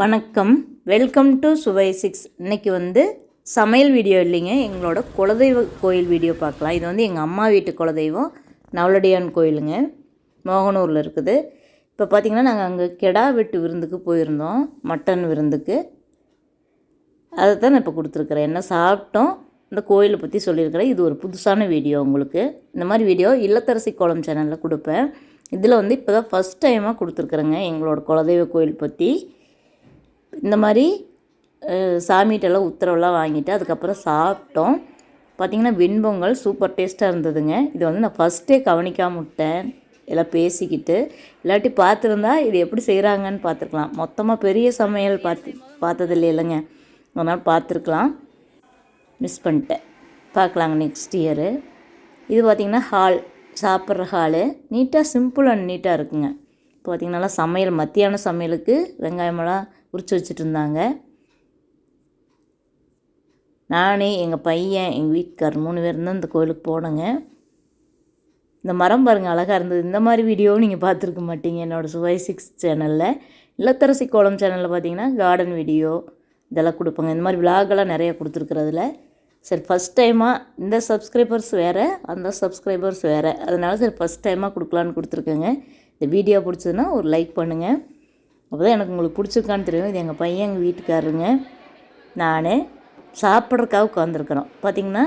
வணக்கம். Welcome to சுவை six இன்றைக்கி வந்து சமையல் வீடியோ இல்லைங்க. எங்களோட குலதெய்வ கோயில் வீடியோ பார்க்கலாம். இது வந்து எங்கள் அம்மா வீட்டு குலதெய்வம் நவலடியான் கோயிலுங்க. மோகனூரில் இருக்குது. இப்போ பார்த்திங்கன்னா நாங்கள் அங்கே கெடா வெட்டு விருந்துக்கு போயிருந்தோம். மட்டன் விருந்துக்கு. அதை தான் நான் இப்போ கொடுத்துருக்குறேன். என்ன சாப்பிட்டோம். இந்த கோயிலை பற்றி சொல்லியிருக்கிறேன். இது ஒரு புதுசான வீடியோ உங்களுக்கு. இந்த மாதிரி வீடியோ இல்லத்தரசி கோலம் சேனலில் கொடுப்பேன். இதில் வந்து இப்போ தான் ஃபஸ்ட் டைமாக கொடுத்துருக்குறேங்க. எங்களோட குலதெய்வ கோயில் பற்றி இந்த மாதிரி சாமிகிட்டெல்லாம் உத்தரவுலாம் வாங்கிட்டு அதுக்கப்புறம் சாப்பிட்டோம். பார்த்திங்கன்னா வெண்பொங்கல் சூப்பர் டேஸ்ட்டாக இருந்ததுங்க. இது வந்து நான் ஃபஸ்ட்டே கவனிக்காம விட்டேன். எல்லாம் பேசிக்கிட்டு இல்லாட்டி பார்த்துருந்தா இது எப்படி செய்கிறாங்கன்னு பார்த்துருக்கலாம். மொத்தமாக பெரிய சமையல் பார்த்து பார்த்தது இல்லைங்க. அதனால் பார்த்துருக்கலாம். மிஸ் பண்ணிட்டேன். பார்க்கலாங்க நெக்ஸ்ட் இயரு இது பார்த்திங்கன்னா ஹால் சாப்பிட்ற ஹாலு நீட்டாக சிம்பிள் அண்ட் நீட்டாக இருக்குங்க. இப்போ பார்த்திங்கன்னா நல்லா சமையல் மத்தியான சமையலுக்கு வெங்காயமெல்லாம் உரிச்சு வச்சுட்டு இருந்தாங்க நானே எங்கள் பையன் எங்கள் வீட்டுக்கார் மூணு பேர் தான் இந்த கோயிலுக்கு போனோங்க. இந்த மரம் பாருங்கள் அழகாக இருந்தது. இந்த மாதிரி வீடியோவும் நீங்கள் பார்த்துருக்க மாட்டீங்க. என்னோடய சுவை சிக்ஸ் சேனலில். இல்லத்தரசி கோலம் சேனலில் பார்த்தீங்கன்னா கார்டன் வீடியோ இதெல்லாம் கொடுப்பாங்க. இந்த மாதிரி விலாகெல்லாம் நிறைய கொடுத்துருக்குறதுல. சரி ஃபஸ்ட் டைமாக இந்த சப்ஸ்கிரைபர்ஸ் வேறு அந்த சப்ஸ்கிரைபர்ஸ் வேறு. அதனால சரி ஃபஸ்ட் டைமாக கொடுக்கலான்னு கொடுத்துருக்கேங்க. இந்த வீடியோ பிடிச்சதுன்னா ஒரு லைக் பண்ணுங்கள் அப்போ தான் எனக்கு உங்களுக்கு பிடிச்சிருக்கான்னு தெரியும். இது எங்கள் பையன் எங்கள் வீட்டுக்காரருங்க. நான் சாப்பிட்றதுக்காக உட்காந்துருக்குறோம் பார்த்திங்கன்னா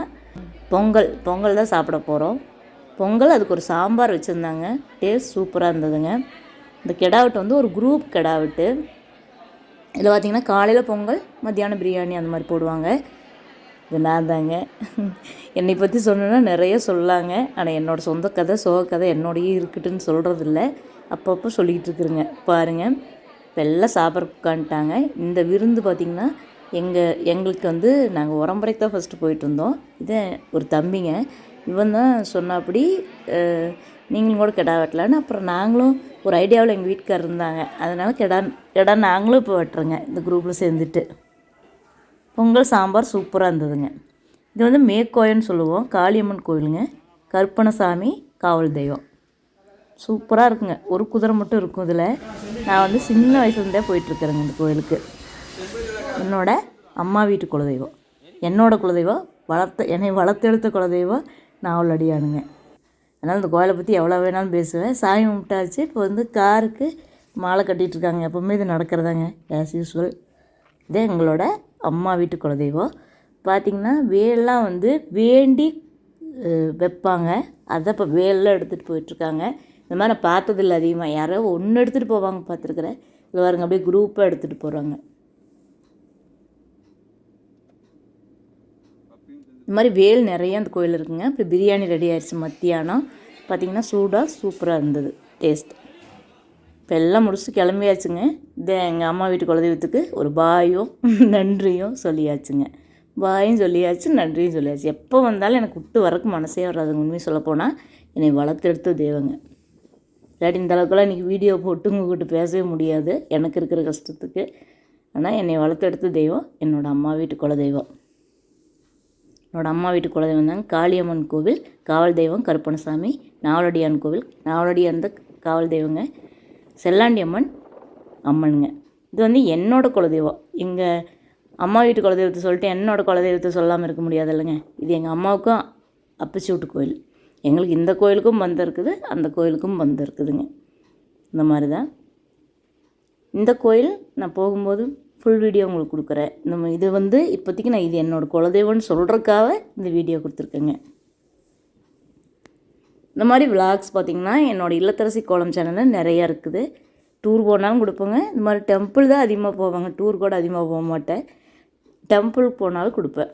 பொங்கல் பொங்கல் தான் சாப்பிட போகிறோம் பொங்கல் அதுக்கு ஒரு சாம்பார் வச்சுருந்தாங்க. டேஸ்ட் சூப்பராக இருந்ததுங்க. இந்த கெடாவிட்டு வந்து ஒரு குரூப் கெடாவிட்டு. இதில் பார்த்திங்கன்னா காலையில் பொங்கல் மத்தியானம் பிரியாணி அந்த மாதிரி போடுவாங்க. இது நான் தாங்க. என்னை பற்றி சொல்லணுன்னா நிறைய சொல்லாங்க. ஆனால் என்னோடய சொந்த கதை சோக கதை என்னோடய இருக்கட்டுன்னு சொல்கிறதில்ல அப்பப்போ சொல்லிக்கிட்டு இருக்கிறேங்க. பாருங்கள் இப்போ எல்லாம் சாப்பிட உட்காந்துட்டாங்க இந்த விருந்து பார்த்திங்கன்னா எங்கள் எங்களுக்கு வந்து நாங்கள் உரம்பரைக்கு தான் ஃபஸ்ட்டு போயிட்டு இருந்தோம் இது ஒரு தம்பிங்க. இவன் தான் சொன்னாப்படி நீங்களும் கூட கெடா வெட்டலான்னு. அப்புறம் நாங்களும் ஒரு ஐடியாவில் எங்கள் வீட்டுக்காரர் இருந்தாங்க. அதனால் கெடா கெடா நாங்களும் இப்போ வெட்டுறோங்க. இந்த குரூப்பில் சேர்ந்துட்டு. பொங்கல் சாம்பார் சூப்பராக இருந்ததுங்க. இது வந்து மேக்கோயன்னு சொல்லுவோம். காளியம்மன் கோயிலுங்க. கருப்பணசாமி காவல் தெய்வம். சூப்பராக இருக்குங்க. ஒரு குதிரை மட்டும் இருக்கும் இதில். நான் வந்து சின்ன வயசுலேருந்தே போயிட்டுருக்குறேங்க இந்த கோயிலுக்கு. என்னோட அம்மா வீட்டு குலதெய்வம். என்னோடய குலதெய்வம் வளர்த்த என்னை வளர்த்தெடுத்த குலதெய்வம் நாவலடியானுங்க அதனால் இந்த கோயிலை பற்றி எவ்வளோ வேணாலும் பேசுவேன். சாமி கும்பிட்டாச்சு. இப்போ வந்து காருக்கு மாலை கட்டிகிட்டு இருக்காங்க எப்போவுமே இது நடக்கிறதாங்க ஆஸ் யூஸ்வல் இதே எங்களோட அம்மா வீட்டு குலதெய்வம். பார்த்திங்கன்னா வேல்லாம் வந்து வேண்டி வைப்பாங்க. அதை இப்போ வேலெலாம் எடுத்துகிட்டு போயிட்டுருக்காங்க. இந்த மாதிரி நான் பார்த்ததில்ல அதிகமாக யாரோ ஒன்று எடுத்துகிட்டு போவாங்க பார்த்துருக்குறேன். இல்லை பாருங்க அப்படியே குரூப்பாக எடுத்துகிட்டு போகிறாங்க இந்த மாதிரி வேல் நிறையா அந்த கோயில் இருக்குங்க. அப்புறம் பிரியாணி ரெடி ஆயிடுச்சு மத்தியானம். பார்த்தீங்கன்னா சூடாக சூப்பராக இருந்தது. டேஸ்ட் இப்போ எல்லாம் முடிச்சுட்டு கிளம்பியாச்சுங்க. இதே எங்கள் அம்மா வீட்டு குலதெய்வத்துக்கு ஒரு பாயும் நன்றியும் சொல்லியாச்சுங்க. பாயும் சொல்லியாச்சு நன்றியும் சொல்லியாச்சு. எப்போ வந்தாலும் எனக்கு விட்டு வரக்கு மனசே வராதுங்க. உண்மையை சொல்லப்போனால் என்னை வளர்த்தெடுத்த தெய்வங்க. இல்லாட்டி இந்தளவுக்குலாம் இன்றைக்கி வீடியோ போட்டு உங்ககிட்ட பேசவே முடியாது. எனக்கு இருக்கிற கஷ்டத்துக்கு. ஆனால் என்னை வளர்த்தெடுத்த தெய்வம் என்னோடய அம்மா வீட்டு குலதெய்வம். என்னோடய அம்மா வீட்டு குலதெய்வம் தாங்க காளியம்மன் கோவில் காவல் தெய்வம் கருப்பணசாமி நாவலடியான் கோவில் நாவலடியான் தான் காவல் தெய்வங்க செல்லாண்டி அம்மன் அம்மனுங்க. இது வந்து என்னோடய குலதெய்வம். எங்கள் அம்மா வீட்டு குலதெய்வத்தை சொல்லிட்டு என்னோடய குலதெய்வத்தை சொல்லாமல் இருக்க முடியாது இல்லைங்க இது எங்கள் அம்மாவுக்கும் அப்பச்சி வீட்டு கோயில் எங்களுக்கு இந்த கோயிலுக்கும் வந்திருக்குது அந்த கோயிலுக்கும் வந்திருக்குதுங்க. இந்த மாதிரி தான் இந்த கோயில் நான் போகும்போது ஃபுல் வீடியோ உங்களுக்கு கொடுக்குறேன். இந்த இது வந்து இப்போதைக்கு நான் இது என்னோடய குலதெய்வம்னு சொல்கிறதுக்காக இந்த வீடியோ கொடுத்துருக்கேங்க. இந்த மாதிரி விலாக்ஸ் பார்த்திங்கன்னா என்னோடய இல்லத்தரசி கோலம் சேனலில் நிறையா இருக்குது. டூர் போனாலும் கொடுப்பேங்க. இந்த மாதிரி டெம்பிள் தான் அதிகமாக போவாங்க. டூர் கூட அதிகமாக போக மாட்டேன். டெம்பிள் போனாலும் கொடுப்பேன்.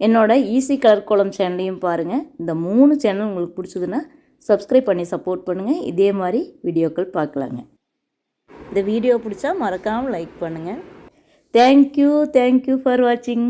என்னோடய ஈஸி கலர் கோலம் சேனலையும் பாருங்கள் இந்த மூணு சேனல் உங்களுக்கு பிடிச்சதுன்னா சப்ஸ்கிரைப் பண்ணி சப்போர்ட் பண்ணுங்கள் இதே மாதிரி வீடியோக்கள் பார்க்கலாங்க. இந்த வீடியோ பிடிச்சா மறக்காமல் லைக் பண்ணுங்கள் தேங்க்யூ தேங்க்யூ ஃபார் வாட்சிங்